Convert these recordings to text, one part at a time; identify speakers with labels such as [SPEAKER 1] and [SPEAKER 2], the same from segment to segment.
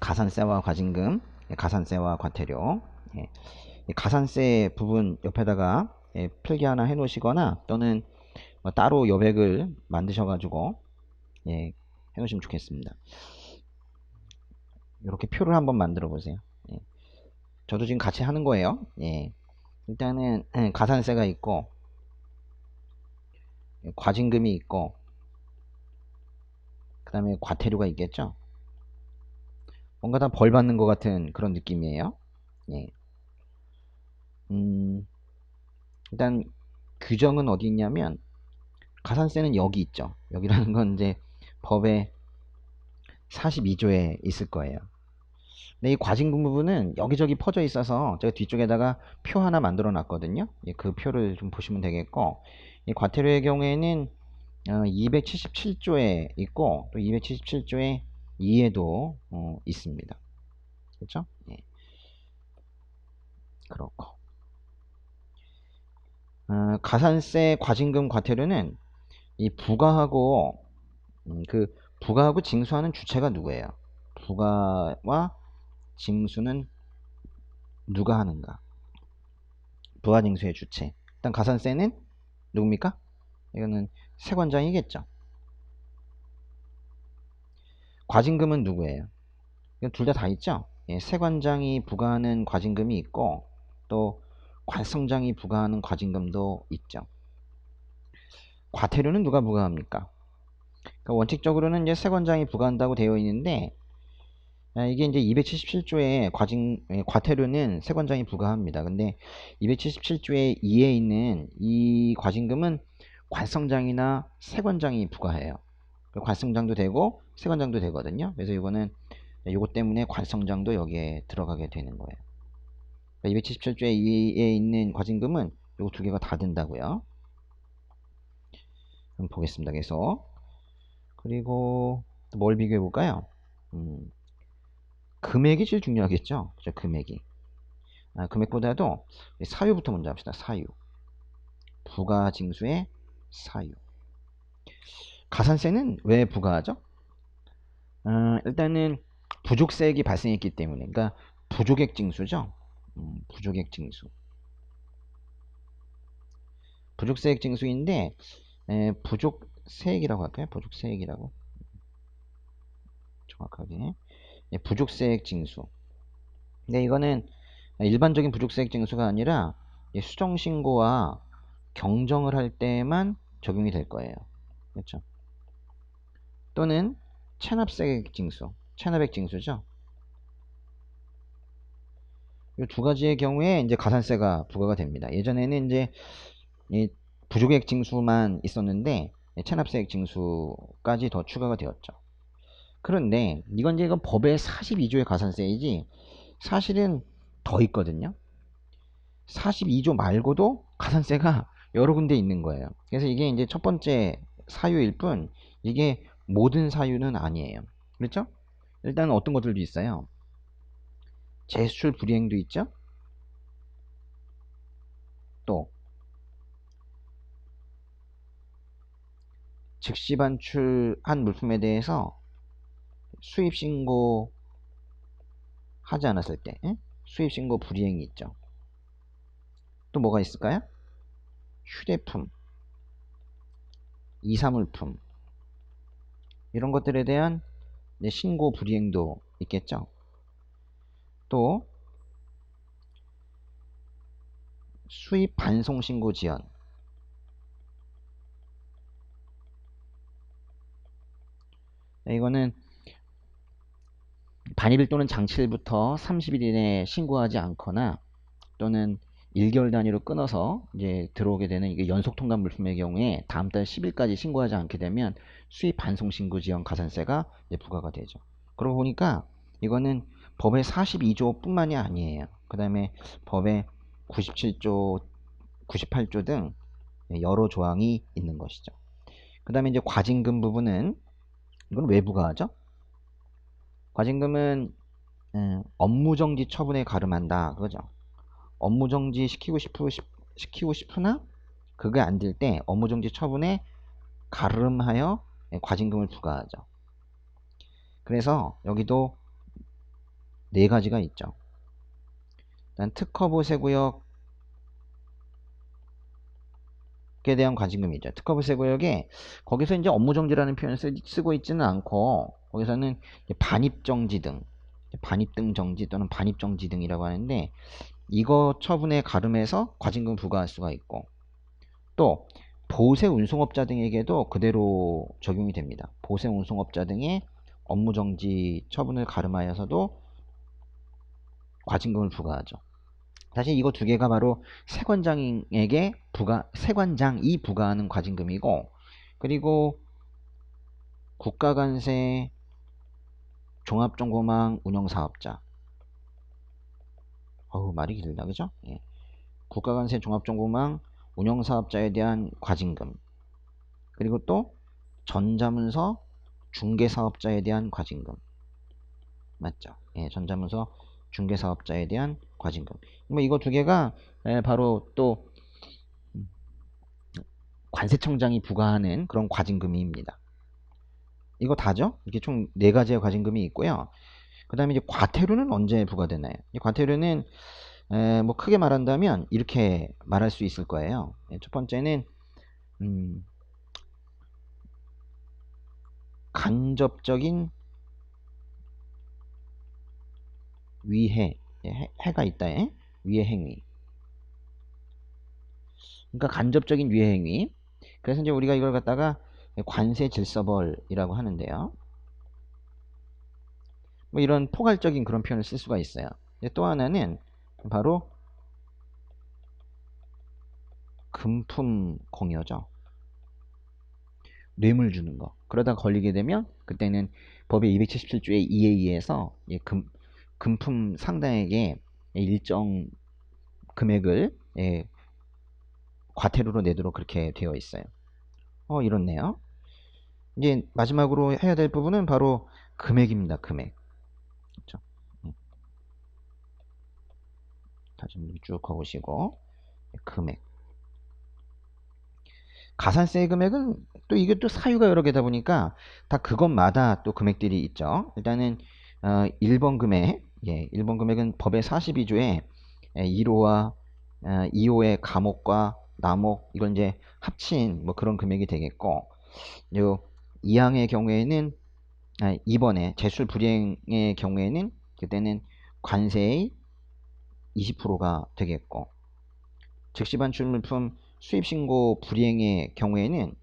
[SPEAKER 1] 가산세와 과징금, 예, 가산세와 과태료. 예. 이 가산세 부분 옆에다가 예, 필기 하나 해 놓으시거나 또는 뭐 따로 여백을 만드셔 가지고 예, 해 놓으시면 좋겠습니다. 이렇게 표를 한번 만들어 보세요. 예. 저도 지금 같이 하는 거예요. 예. 일단은 예, 가산세가 있고 예, 과징금이 있고 그 다음에 과태료가 있겠죠. 뭔가 다 벌 받는 것 같은 그런 느낌이에요. 예. 음, 일단 규정은 어디 있냐면 가산세는 여기 있죠. 여기라는 건 이제 법의 42조에 있을 거예요. 근데 이 과징금 부분은 여기저기 퍼져 있어서 제가 뒤쪽에다가 표 하나 만들어 놨거든요. 예, 그 표를 좀 보시면 되겠고 이 과태료의 경우에는 277조에 있고 또 277조에 2에도 어, 있습니다. 그렇죠? 예. 그렇고 어, 가산세, 과징금, 과태료는 이 부과하고 음, 그 부과하고 징수하는 주체가 누구예요? 부과와 징수는 누가 하는가? 부가징수의 주체. 일단 가산세는 누굽니까? 이거는 세관장이겠죠. 과징금은 누구예요? 이건 둘 다 다 있죠. 예, 세관장이 부과하는 과징금이 있고 또 관성장이 부과하는 과징금도 있죠. 과태료는 누가 부과합니까? 그러니까 원칙적으로는 이제 세관장이 부과한다고 되어 있는데 아, 이게 이제 277조의 과징 예, 과태료는 세관장이 부과합니다. 근데 277조의 2에 있는 이 과징금은 관성장이나 세관장이 부과해요. 관성장도 되고 세관장도 되거든요. 그래서 이거는 이것 때문에 관성장도 여기에 들어가게 되는 거예요. 277조의 그러니까 2에 있는 과징금은 이거 두 개가 다 된다고요. 그럼 보겠습니다. 계속. 그리고 뭘 비교해 볼까요? 음, 금액이 제일 중요하겠죠. 그죠? 금액이. 아, 금액보다도 사유부터 먼저 합시다. 사유. 부가징수의 사유. 가산세는 왜 부과하죠? 어, 일단은 부족세액이 발생했기 때문에 그러니까 부족액 징수죠. 음, 부족액 징수. 부족세액 징수인데 에, 부족세액이라고 할까요? 부족세액이라고 정확하게 예, 부족세액 징수. 근데 이거는 일반적인 부족세액 징수가 아니라 수정신고와 경정을 할 때만 적용이 될 거예요. 그렇죠? 또는 체납세액 징수, 체납액 징수죠. 이 두 가지의 경우에 이제 가산세가 부과가 됩니다. 예전에는 이제 부족액 징수만 있었는데 체납세액 징수까지 더 추가가 되었죠. 그런데 이건 이제 이건 법의 42조의 가산세이지 사실은 더 있거든요. 42조 말고도 가산세가 여러 군데 있는 거예요. 그래서 이게 이제 첫 번째 사유일 뿐 이게 모든 사유는 아니에요. 그렇죠? 일단 어떤 것들도 있어요. 제수출 불이행도 있죠. 또 즉시 반출한 물품에 대해서 수입 신고 하지 않았을 때 에? 수입 신고 불이행이 있죠. 또 뭐가 있을까요? 휴대품, 이사물품 이런 것들에 대한 신고 불이행도 있겠죠. 또 수입 반송 신고 지연 이거는 반입일 또는 장치일부터 30일 이내에 신고하지 않거나 또는 1개월 단위로 끊어서 이제 들어오게 되는 이게 연속 통관 물품의 경우에 다음 달 10일까지 신고하지 않게 되면 수입 반송 신고 지연 가산세가 부과가 되죠. 그러고 보니까 이거는 법의 42조 뿐만이 아니에요. 그 다음에 법의 97조, 98조 등 여러 조항이 있는 것이죠. 그 다음에 이제 과징금 부분은 이건 왜 부과하죠? 과징금은 음, 업무정지 처분에 가름한다. 그거죠. 업무 정지 시키고 싶으, 시키고 싶으나 그게 안 될 때 업무 정지 처분에 가름하여 예, 과징금을 부과하죠. 그래서 여기도 네 가지가 있죠. 일단 특허부 세구역에 대한 과징금이죠. 특허부 세구역에 거기서 이제 업무정지라는 표현을 쓰, 고 있지는 않고 거기서는 반입정지 등 반입 등 정지 또는 반입정지 등이라고 하는데 이거 처분에 가름해서 과징금 부과할 수가 있고 또 보세 운송업자 등에게도 그대로 적용이 됩니다. 보세 운송업자 등의 업무정지 처분을 가름하여서도 과징금을 부과하죠. 사실 이거 두 개가 바로 세관장에게 부과 세관장이 부과하는 과징금이고 그리고 국가관세 종합정보망 운영사업자 어우 말이 길다 그죠? 예. 국가관세 종합정보망 운영사업자에 대한 과징금 그리고 또 전자문서 중개사업자에 대한 과징금 맞죠? 예, 전자문서 중개사업자에 대한 과징금 뭐 이거 두 개가 예, 바로 또 관세청장이 부과하는 그런 과징금입니다. 이거 다죠? 이렇게 총 네 가지의 과징금이 있고요. 그 다음에 이제 과태료는 언제 부과되나요? 이 과태료는 에, 뭐 크게 말한다면 이렇게 말할 수 있을 거예요. 예, 첫 번째는 음, 간접적인 위해 해, 해 가 있다. 에? 위해 행위. 그러니까 간접적인 위해 행위. 그래서 이제 우리가 이걸 갖다가 관세 질서벌이라고 하는데요. 뭐 이런 포괄적인 그런 표현을 쓸 수가 있어요. 또 하나는 바로 금품 공여죠. 뇌물 주는 거. 그러다 걸리게 되면 그때는 법의 277조의 2에 의해서 금, 금품 상당에게 일정 금액을 예, 과태료로 내도록 그렇게 되어 있어요. 어, 이렇네요. 이제 마지막으로 해야 될 부분은 바로 금액입니다. 금액. 그렇죠? 다시 쭉 가보시고 금액. 가산세 금액은 또 이게 또 사유가 여러 개다 보니까 다 그것마다 또 금액들이 있죠. 일단은 어, 1번 금액, 예, 1번 금액은 법의 42조에 1호와 어, 2호의 감옥과 남옥 이건 이제 합친 뭐 그런 금액이 되겠고 요 2항의 경우에는 아, 2번에 제출 불이행의 경우에는 그때는 관세의 20%가 되겠고 즉시 반출 물품 수입 신고 불이행의 경우에는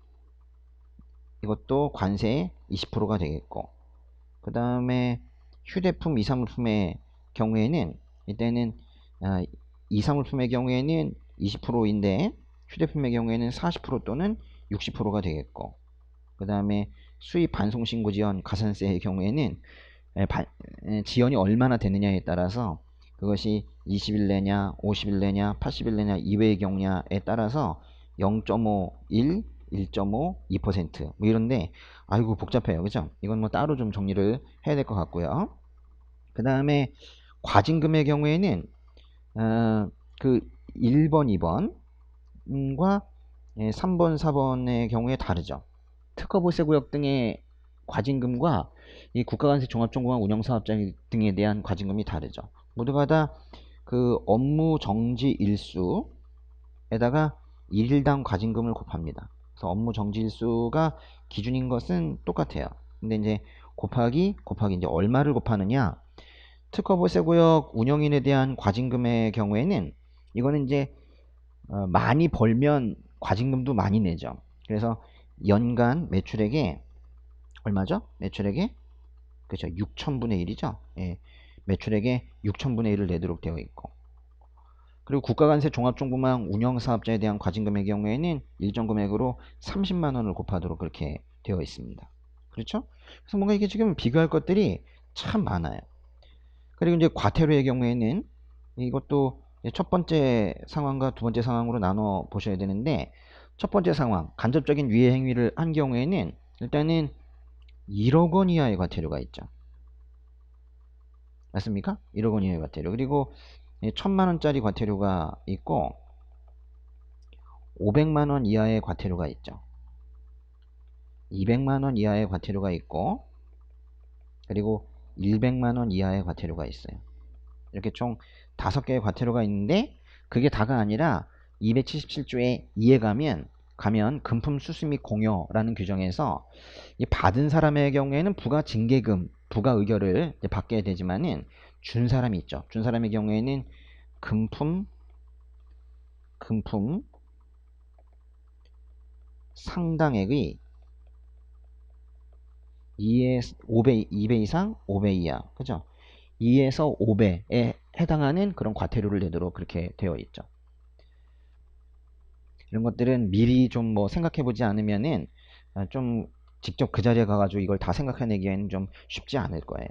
[SPEAKER 1] 이것도 관세의 20%가 되겠고 그 다음에 휴대품 이사물품의 경우에는 이때는 아, 이사물품의 경우에는 20%인데 휴대품의 경우에는 40% 또는 60%가 되겠고 그 다음에 수입 반송신고 지연 가산세의 경우에는 지연이 얼마나 되느냐에 따라서 그것이 20일 내냐 50일 내냐 80일 내냐 이외의 경우냐에 따라서 0.5, 1, 1.5, 2%뭐 이런데 아이고 복잡해요. 그죠 이건 뭐 따로 좀 정리를 해야 될 것 같고요. 그 다음에 과징금의 경우에는 어, 그 1번 2번과 3번 예, 4번의 경우에 다르죠. 특허보세구역 등의 과징금과 이 국가관세 종합정보망 운영사업자 등에 대한 과징금이 다르죠. 모두가 다그 업무 정지 일수에다가 일일당 과징금을 곱합니다. 그래서 업무 정지 일수가 기준인 것은 똑같아요. 근데 이제 곱하기 곱하기 이제 얼마를 곱하느냐? 특허보세구역 운영인에 대한 과징금의 경우에는 이거는 이제 어 많이 벌면 과징금도 많이 내죠. 그래서 연간 매출액의 얼마죠? 매출액의 그죠 6천분의 1이죠. 예, 매출액의 6천분의 1을 내도록 되어 있고 그리고 국가관세 종합정보망 운영사업자에 대한 과징금의 경우에는 일정 금액으로 30만원을 곱하도록 그렇게 되어 있습니다. 그렇죠? 그래서 뭔가 이게 지금 비교할 것들이 참 많아요. 그리고 이제 과태료의 경우에는 이것도 첫 번째 상황과 두 번째 상황으로 나눠 보셔야 되는데 첫 번째 상황, 간접적인 위해 행위를 한 경우에는 일단은 1억 원 이하의 과태료가 있죠. 맞습니까? 1억 원 이하의 과태료. 그리고 1000만 원짜리 과태료가 있고 500만 원 이하의 과태료가 있죠. 200만 원 이하의 과태료가 있고 그리고 100만 원 이하의 과태료가 있어요. 이렇게 총 5개의 과태료가 있는데 그게 다가 아니라 277조에 2에 가면 가면 금품 수수 및 공여라는 규정에서 이 받은 사람의 경우에는 부가 징계금, 부가 의결을 받게 되지만은 준 사람이 있죠. 준 사람의 경우에는 금품, 금품 상당액의 2에 5배, 2배 이상, 5배 이하, 그죠? 2에서 5배에 해당하는 그런 과태료를 내도록 그렇게 되어 있죠. 이런 것들은 미리 좀 뭐 생각해 보지 않으면은 아, 좀 직접 그 자리에 가가지고 이걸 다 생각해내기에는 좀 쉽지 않을 거예요.